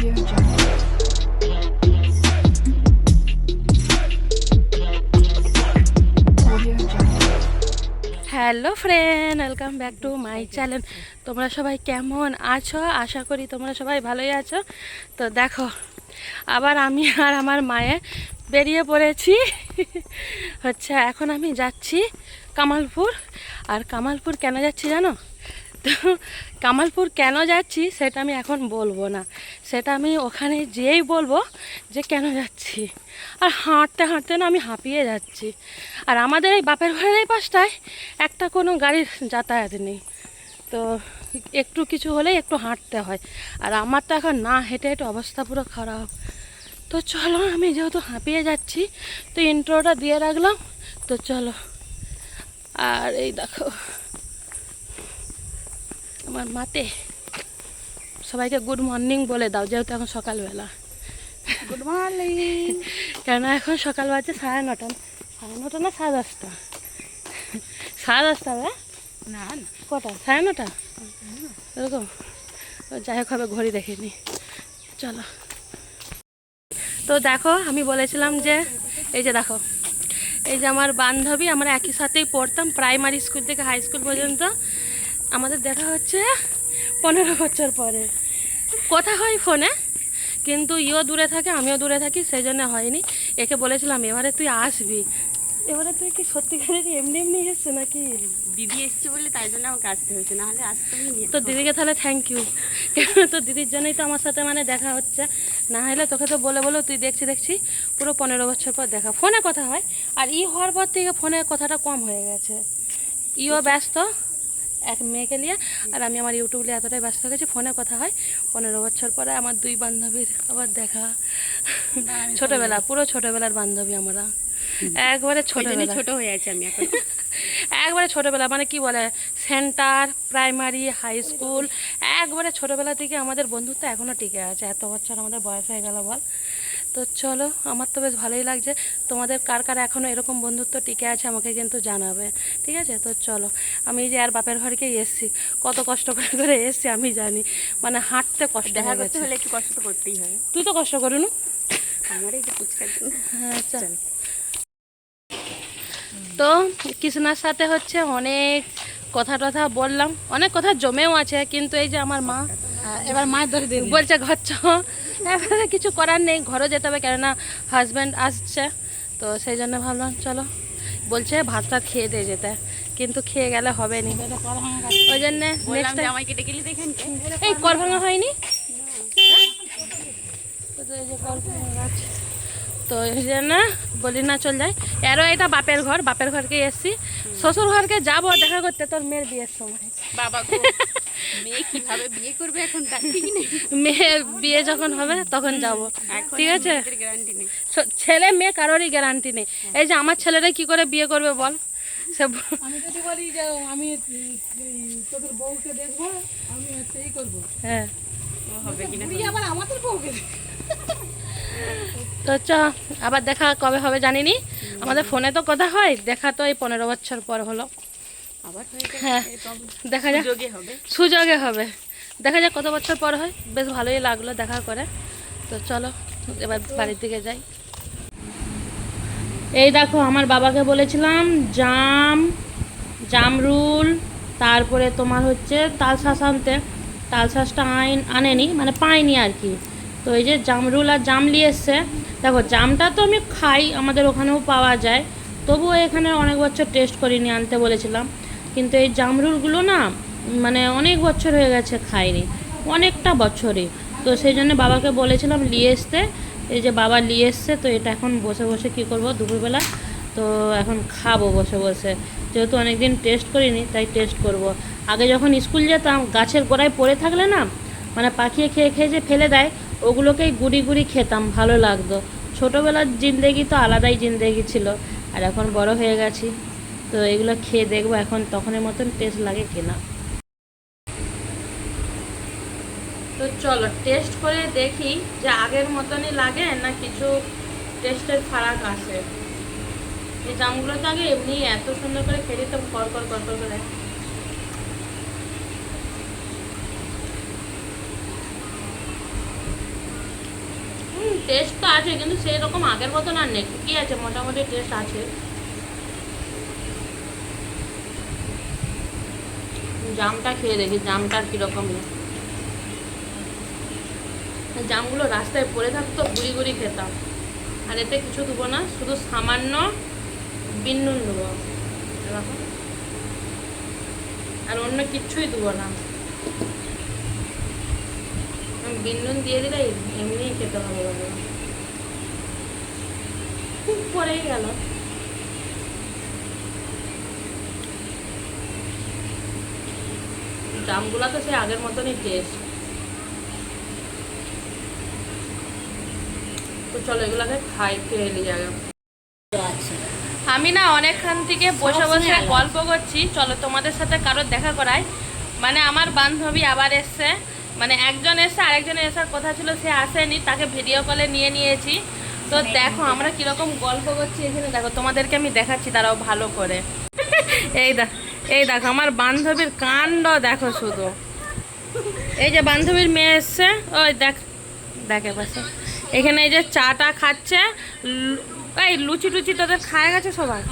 Hello friend welcome back to my channel তোমরা সবাই কেমন আছো? আশা করি তোমরা সবাই ভালোই আছো। তো দেখো, আবার আমি আর আমার মায়ে বেরিয়ে পড়েছি। হচ্ছে এখন আমি যাচ্ছি কামালপুর। আর কামালপুর কেন যাচ্ছি জানো? তো কামালপুর কেন যাচ্ছি সেটা আমি এখন বলব না। সেটা আমি ওখানে যেয়েই বলব যে কেন যাচ্ছি। আর হাঁটতে হাঁটতে না আমি হাঁপিয়ে যাচ্ছি। আর আমাদের এই বাপের ঘরের এই পাশটায় একটা কোনো গাড়ির যাতায়াত নেই। তো একটু কিছু হলেই একটু হাঁটতে হয়। আর আমার তো এখন না হেঁটে হেঁটে অবস্থা পুরো খারাপ। তো চলো, আমি যেহেতু হাঁপিয়ে যাচ্ছি, তো ইন্ট্রোটা দিয়ে রাখলাম। তো চলো। আর এই দেখো আমার মাতে। সবাইকে গুড মর্নিং বলে দাও যেহেতু এখন সকালবেলা। গুড মর্নিং কেন এখন সকাল বাজে সাড়ে নটা সাড়ে নটা না সাড়ে দশটা? সাড়ে দশটা হবে না না। কটা? সাড়ে নটা? এরকম। যাই হোক হবে ঘড়ি দেখিনি চলো। তো দেখো আমি বলেছিলাম যে এই যে দেখো এই যে আমার বান্ধবী আমরা একই সাথেই পড়তাম প্রাইমারি স্কুল থেকে হাই স্কুল পর্যন্ত। আমাদের দেখা হচ্ছে পনেরো বছর পরে। কথা হয় ফোনে কিন্তু ইও দূরে থাকে আমিও দূরে থাকি সেই জন্য হয়নি। একে বলেছিলাম এবারে তুই আসবি। এবারে তুই কি সত্যিকারের এমনি এমনি এসছে নাকি? দিদি এসছে বলে তাই জন্য আমাকে আসতে হয়েছে না হলে আসতে তো দিদিকে তাহলে থ্যাংক ইউ কেন তো দিদির জন্যই তো আমার সাথে মানে দেখা হচ্ছে। না হলে তোকে তো বলে বলো তুই দেখছি দেখছি পুরো পনেরো বছর পর দেখা। ফোনে কথা হয় আর ই হওয়ার পর থেকে ফোনে কথাটা কম হয়ে গেছে। ইও ব্যস্ত। এক মেয়েকে নিয়ে। আর আমি আমার ইউটিউব নিয়ে এতটাই ব্যস্ত হয়ে গেছি ফোনে কথা হয়। পনেরো বছর পরে আমার দুই বান্ধবীর আবার দেখা। ছোটবেলা পুরো ছোটবেলার বান্ধবী আমরা। একবারে ছোটবেলা ছোট হয়ে আছে আমি এখন। একবারে ছোটবেলা মানে কি বলে সেন্টার প্রাইমারি হাই স্কুল একবারে ছোটবেলা থেকে আমাদের বন্ধুত্ব এখনও টিকে আছে। এত বছর আমাদের বয়স হয়ে গেল বল। তো চলো আমার তো বেশ ভালোই লাগছে। তোমাদের কার কার এখনও এরকম বন্ধুত্ব টিকে আছে আমাকে কিন্তু জানাবে ঠিক আছে? তো চলো আমি যে আর বাপের ঘরকে এসছি কত কষ্ট করে করে এসছি আমি জানি মানে হাঁটতে কষ্ট দেখা হয়ে করতে হলে একটু কষ্ট তো করতেই হয়। তুই তো কষ্ট করুন? আমার এই যে ফুচকার জন্য। হ্যাঁ চল তো কৃষ্ণার সাথে হচ্ছে অনেক কথা টথা বললাম অনেক কথা জমেও আছে কিন্তু এই যে আমার মা এবার মাছ ধরে দিন। বলছে ঘর চ এবারে কিছু করার নেই ঘরে যেতে হবে কেননা হাজব্যান্ড আসছে। তো সেই জন্য ভাবলাম চলো। বলছে ভাত টাত খেয়ে দিয়ে যেতে। কিন্তু খেয়ে গেলে হবে নি। ওই জন্যে এই কর ভাঙা হয়নি? হ্যাঁ? তো তো এই যে কর ভাঙা গাছ। তো এই জন্য বলি না চল যাই। এরও এটা বাপের ঘর বাপের ঘরকে এসছি। শ্বশুর ঘরকে যাব দেখা করতে তোর মেয়ের বিয়ের সময়। বাবা গো, মেয়ে কীভাবে বিয়ে করবে এখন তার ঠিক নেই। মেয়ের বিয়ে যখন হবে তখন যাব। ঠিক আছে? গ্যারান্টি নেই। ছেলে মেয়ে কারোরই গ্যারান্টি নেই। এই যে আমার ছেলেরা কি করে বিয়ে করবে বল? সে আমি যদি বলি যে আমি তোদের বউকে দেখব আমি হচ্ছে এই করব। হ্যাঁ। হবে কিনা আবার আমাদের বউকে তো চ আবার দেখা কবে হবে জানিনি। আমাদের ফোনে তো কথা হয় দেখা তো এই পনেরো বছর পর হলো। আবার হ্যাঁ দেখা যাক। সুযোগে হবে। দেখা যাক কত বছর পর হয়। বেশ ভালোই লাগল দেখা করে। তো চলো এবার বাড়ির দিকে যাই। এই দেখো আমার বাবাকে বলেছিলাম জাম জামরুল তারপরে তোমার হচ্ছে তালশাঁস আনতে। তালশাঁসটা আইন আনেনি মানে পাইনি আর কি। তো এই যে জামরুল আর জাম নিয়ে এসছে। দেখো জামটা তো আমি খাই আমাদের ওখানেও পাওয়া যায়। তবুও এখানে অনেক বছর টেস্ট করিনি আনতে বলেছিলাম। কিন্তু এই জামরুলগুলো না মানে অনেক বছর হয়ে গেছে খাইনি, অনেকটা বছরই। তো সেই জন্য বাবাকে বলেছিলাম নিয়ে আসতে এই যে বাবা নিয়ে এসছে, তো এটা এখন বসে বসে কি করব? দুপুরবেলা তো এখন খাব বসে বসে। যেহেতু অনেকদিন টেস্ট করিনি, তাই টেস্ট করব। আগে যখন স্কুল যেতাম, গাছের গোড়ায় পড়ে থাকলে না মানে পাখিয়ে খেয়ে খেয়ে যে ফেলে দেয়, ওগুলোকেই গুড়ি গুড়ি খেতাম, ভালো লাগতো। ছোটোবেলার জিন্দেগি তো আলাদাই জিন্দেগি ছিল, আর এখন বড় হয়ে গেছি। তো এগুলো খেয়ে দেখব, এখন তখনের মতন টেস্ট লাগে কিনা। তো চলো টেস্ট করে দেখি যে আগের মতনই লাগে না কিছু টেস্টের ফারাক আসে এই জামগুলো তো আগে এমনি এত সুন্দর করে খেয়ে দিতাম, কর কর কর কর করে। টেস্ট তো আছে, কিন্তু সেই রকম আগের মতন আর নেই কি আছে, মোটামুটি টেস্ট আছে। জামটা খেয়ে দেখি, জামটা কীরকম জামগুলো রাস্তায় পড়ে থাকতো, গুড়ি গুড়ি খেতাম। আর এতে কিছু দেবো না, শুধু সামান্য বিন্নুন দেবো। আর অন্য কিচ্ছুই দেবো না। বিন্নুন দিয়ে দিলে এমনিই খেতে হবে খুব পরেই গেল। জামগুলো তো সেই আগের মতনই টেস্ট তো চলো এগুলোকে খাই খেয়ে নিয়ে আমি না অনেকক্ষণ থেকে বসে বসে গল্প করছি। চলো তোমাদের সাথে কারোর দেখা করাই। মানে আমার বান্ধবী আবার এসছে। মানে একজন এসছে আরেকজনের এসার কথা ছিল সে আসেনি। তাকে ভিডিও কলে নিয়ে নিয়েছি। তো দেখো আমরা কীরকম গল্প করছি এখানে। দেখো তোমাদেরকে আমি দেখাচ্ছি তারাও ভালো করে। এই দেখ। এই দেখো, আমার বান্ধবীর কাণ্ড দেখো শুধু। এই যে বান্ধবীর মেয়ে এসছে, ওই দেখ, দেখে পাশে এখানে এই যে চাটা খাচ্ছে এই লুচি টুচি তোদের খায় গেছে সবাই?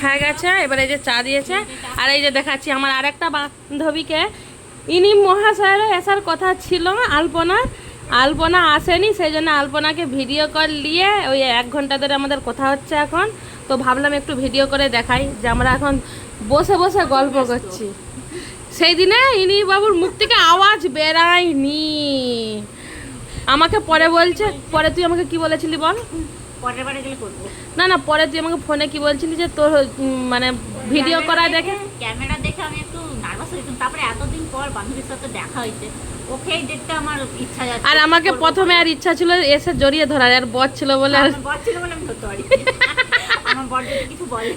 খায় গেছে, এবার এই যে চা দিয়েছে। আর এই যে দেখাচ্ছি আমার আরেকটা বান্ধবীকে। ইনি মহাশয়ের আসার কথা ছিল আলপনা। আলপনা আসেনি, সেই জন্য আলপনাকে ভিডিও কল নিয়ে ওই এক ঘণ্টা ধরে আমাদের কথা হচ্ছে এখন। তো ভাবলাম একটু ভিডিও করে দেখাই যে আমরা এখন বসে বসে গল্প করছি। সেই দিনে ইনি বাবুর মুখ থেকে আওয়াজ বেরায়নি। আমাকে পরে বলছে পরে তুই আমাকে কি বলেছিলি বল? না না পরে তুই আমাকে ফোনে কি বলছিলি যে তোর মানে ভিডিও করা দেখে ক্যামেরা দেখে আমি একটু নার্ভাস হয়েছিলাম। তারপরে এতদিন পর বান্ধবীর সাথে দেখা হয়েছে। ডেটটা আমার ইচ্ছা আর আমাকে প্রথমে আর ইচ্ছা ছিল এসে জড়িয়ে ধরার আর বর ছিল বলে আর বর ছিল বলে আমি ধরতে পারি বর যদি কিছু বলে।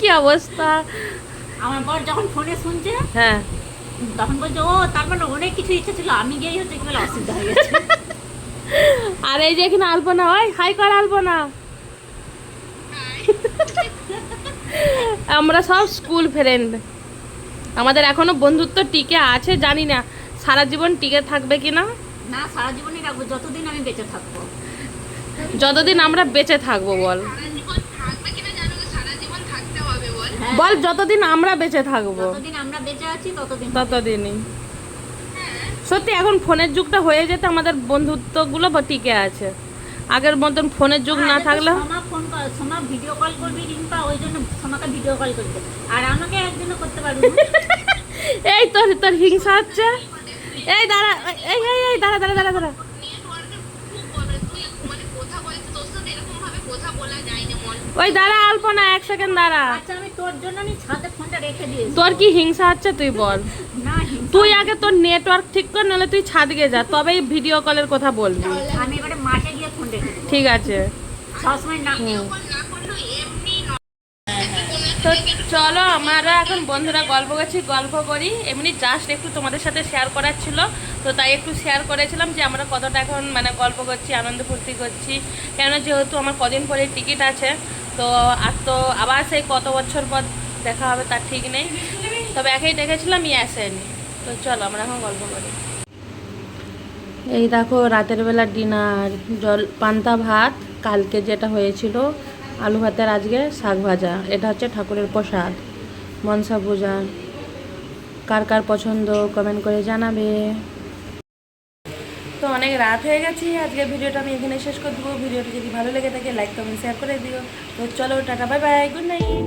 কি অবস্থা? আমার বর যখন ফোনে শুনছে হ্যাঁ। তখন বলছে ও তার মানে অনেক কিছু ইচ্ছা ছিল আমি গিয়েই হচ্ছে কি বলে অসুবিধা হয়ে গেছে। আর এই যে এখানে আলপনা ওই হাই কর আলপনা। আমরা সব স্কুল ফ্রেন্ড। আমাদের এখনও বন্ধুত্ব টিকে আছে জানি না সারা জীবন টিকে থাকবে কিনা না? সারা জীবনই রাখব যতদিন আমি বেঁচে থাকব। যতদিন আমরা বেঁচে থাকব বল হ্যাঁ, বল যতদিন আমরা বেঁচে থাকব। যতদিন আমরা বেঁচে আছি ততদিন। ততদিনই। সত্যি এখন ফোনের যুগটা হয়ে যেতে আমাদের বন্ধুত্বগুলো টিকে আছে। আগের মতন ফোনের যুগ না থাকলেও Soma phone Soma video call করবি রিম্পা ওই জন্য সোমাকে ভিডিও কল করবে। আর আমাকে একদিনও করতে পারব। এই তোর তোর হিংসা হচ্ছে। এই দাঁড়া এই এই এই দাঁড়া দাঁড়া দাঁড়া দাঁড়া। ওই দাঁড়া আলপনা এক সেকেন্ড দাঁড়া। আচ্ছা আমি তোর জন্য আমি ছাদে ফোনটা রেখে দিয়েছি। তোর কি হিংসা হচ্ছে তুই বল। না তুই আগে তোর নেটওয়ার্ক ঠিক কর নাহলে তুই ছাদ গিয়ে যা তবেই ভিডিও কলের কথা বলবি। আমি এবারে মাঠে গিয়ে ফোন রেখে দেবো। ঠিক আছে। সবসময় না তো চলো আমরা এখন বন্ধুরা গল্প করছি গল্প করি। এমনি জাস্ট একটু তোমাদের সাথে শেয়ার করার ছিল। তো তাই একটু শেয়ার করেছিলাম যে আমরা কতটা এখন মানে গল্প করছি, আনন্দ ফুর্তি করছি। কেন যেহেতু আমার কদিন পরে টিকিট আছে, তো আর তো আবার সেই কত বছর পর দেখা হবে তার ঠিক নেই। তবে একেই দেখেছিলাম ই আসেনি তো চলো আমরা এখন গল্প করি। এই দেখো রাতের বেলা ডিনার, জল, পান্তা ভাত, কালকে যেটা হয়েছিল, আলু ভাতের আজকে শাক ভাজা। এটা হচ্ছে ঠাকুরের প্রসাদ, মনসা পূজা। কার কার পছন্দ কমেন্ট করে জানাবে। অনেক রাত হয়ে গেছে আজকে ভিডিওটা আমি এখানে শেষ করে দেবো। ভিডিওটা যদি ভালো লেগে থাকে লাইক কমেন্ট শেয়ার করে দিও। তো চলো, ta ta bye bye good night